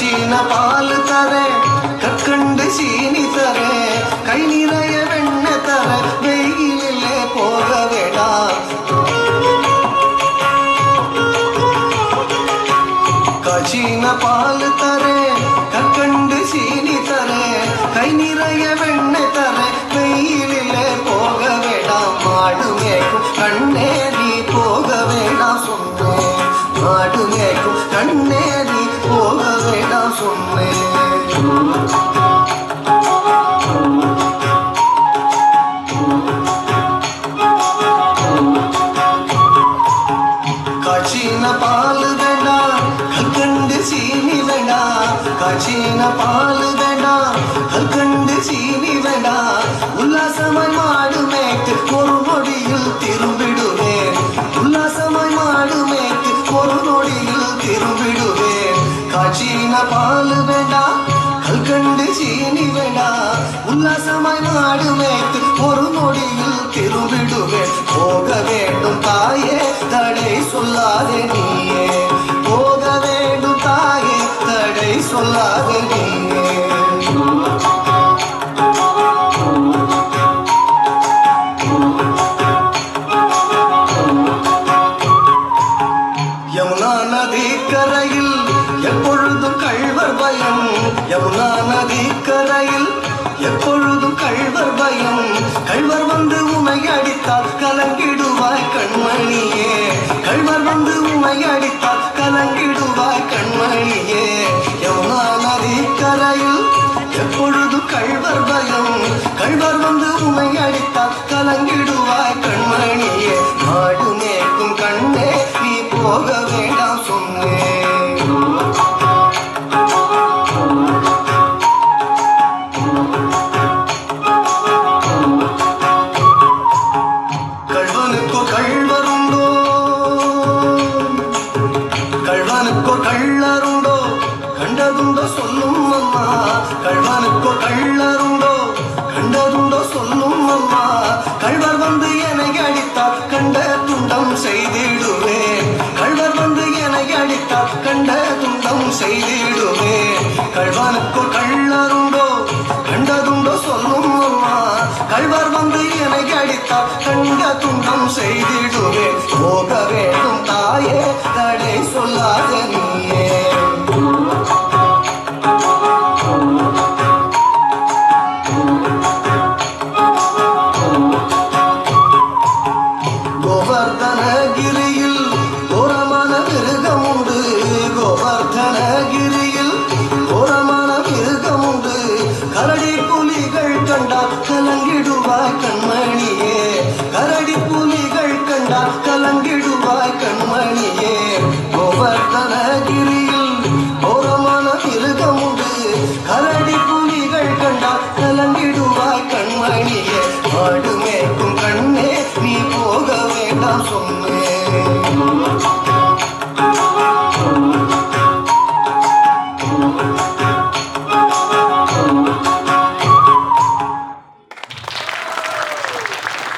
காய்ச்சின பால் தரேன் கற்கண்டு சீனி தரேன் கை நிறைய வெண்ணெய் தர வெயிலிலே போக வேண்டாம் காய்ச்சின பால் காய்ச்சின பால் வேண்டா கண்டு சீனி வேண்டா உல்லாசமாய் மாடு மேய்த்து ஒரு நொடியில் திரும்பிடுவேன் உல்லாசமாய் மாடு மேய்த்து ஒரு நொடியில் திரும்பிடுவேன் காய்ச்சின பால் வேண்டா கண்டு சீனி வேண்டா உல்லாசமாய் மாடு மேய்த்து ஒரு நொடியில் திரும்பிடுவேன் போக வேண்டும் தாயே தடை சொல்லாதே நீ. யமுனா நதி கரையில் எப்பொழுதும் கழ்வர் பயம். கழ்வர் வந்து உமை அடித்தால் கலங்கிடுவாய் கண்மணியே. கழ்வர் வந்து உமை அடித்தால் கலங்கிடுவாய் கண்மணியே. போக வேண்டாம் சொன்னேன் கழ்வனுக்கோ கழ்வருண்டோ கழ்வனுக்கோ கள்ளருண்டோ கண்டதுண்டோ சொல்லும் அம்மா கழ்வனுக்கோ கள்ளருண்டோ கண்டதுண்டோ சொல்லும் அம்மா கழ்வர் வந்து என்னை கண்ட துண்டம் செய்திடுவேன். என்னை கண்ட துண்டம் செய்திடுமே. கழ்வனுக்கோ கள்ளருண்டோ கண்டதுண்டோ சொல்லும் அம்மா. கழ்வர் வந்து என்னை அடித்தால் கண்ட துண்டம் செய்திடுமே. போக வேண்டும் தாயே தடை சொல்லாதே. கலங்கிடுவாய் கண்மணியே கோவர்தனகிரியில் கோரமான மிருகம் கரடி புலிகள் கண்டால் கலங்கிடுவாய் கண்மணியே. மாடு